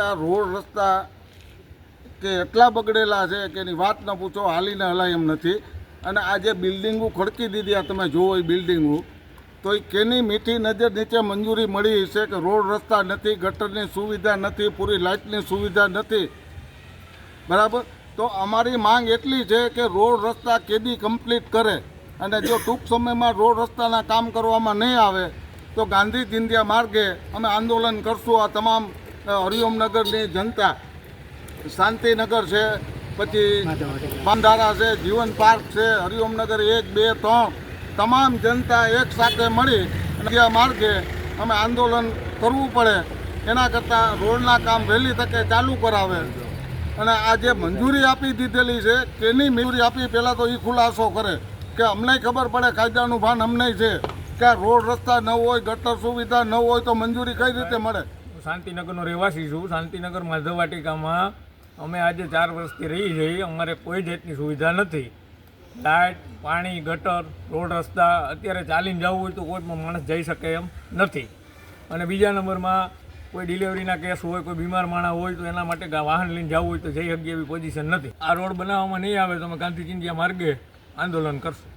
આ રોડ રસ્તા કે એટલા બગડેલા છે કે એની વાત ન પૂછો, હાલીને હલાય એમ નથી. અને આ જે બિલ્ડિંગો ખડકી દીધી આ તમે જોવો એ બિલ્ડિંગો, તો એ કેની મીઠી નજર નીચે મંજૂરી મળી છે કે રોડ રસ્તા નથી, ગટરની સુવિધા નથી, પૂરી લાઇટની સુવિધા નથી? બરાબર? તો અમારી માંગ એટલી છે કે રોડ રસ્તા કેદી કમ્પ્લીટ કરે. અને જો ટૂંક સમયમાં રોડ રસ્તાના કામ કરવામાં નહીં આવે, તો ગાંધી ચિંધ્યા માર્ગે અમે આંદોલન કરશું આ તમામ હરિઓમનગરની જનતા શાંતિનગર છે પછી બાંધારા છે જીવન પાર્ક છે હરિઓમનગર એક બે ત્રણ તમામ જનતા એક સાથે મળી અને માર્ગે અમે આંદોલન કરવું પડે. એના કરતાં રોડના કામ વહેલી તકે ચાલુ કરાવે. અને આ જે મંજૂરી આપી દીધેલી છે તેની મંજૂરી આપી પહેલાં તો એ ખુલાસો કરે કે અમને ખબર પડે કાયદાનું ભાન અમને છે. કે રોડ રસ્તા ન હોય ગટર સુવિધા ન હોય તો મંજૂરી કઈ રીતે મળે? શાંતિનગરનો રહેવાસી છું. શાંતિનગર માધવવાટિકામાં અમે આજે ચાર વર્ષથી રહી છીએ અમારે કોઈ જાતની સુવિધા નથી. લાઇટ પાણી, ગટર, રોડ રસ્તા અત્યારે ચાલીને જવું હોય તો કોઈ પણ માણસ જઈ શકે એમ નથી. અને બીજા નંબરમાં કોઈ ડિલિવરીના કેસ હોય, કોઈ બીમાર માણસ હોય તો એના માટે વાહન લઈને જવું હોય તો જઈ શકીએ એવી પોઝિશન નથી. આ રોડ બનાવવામાં નહીં આવે તો અમે ગાંધી ચિંધ્યા માર્ગે આંદોલન કરશું.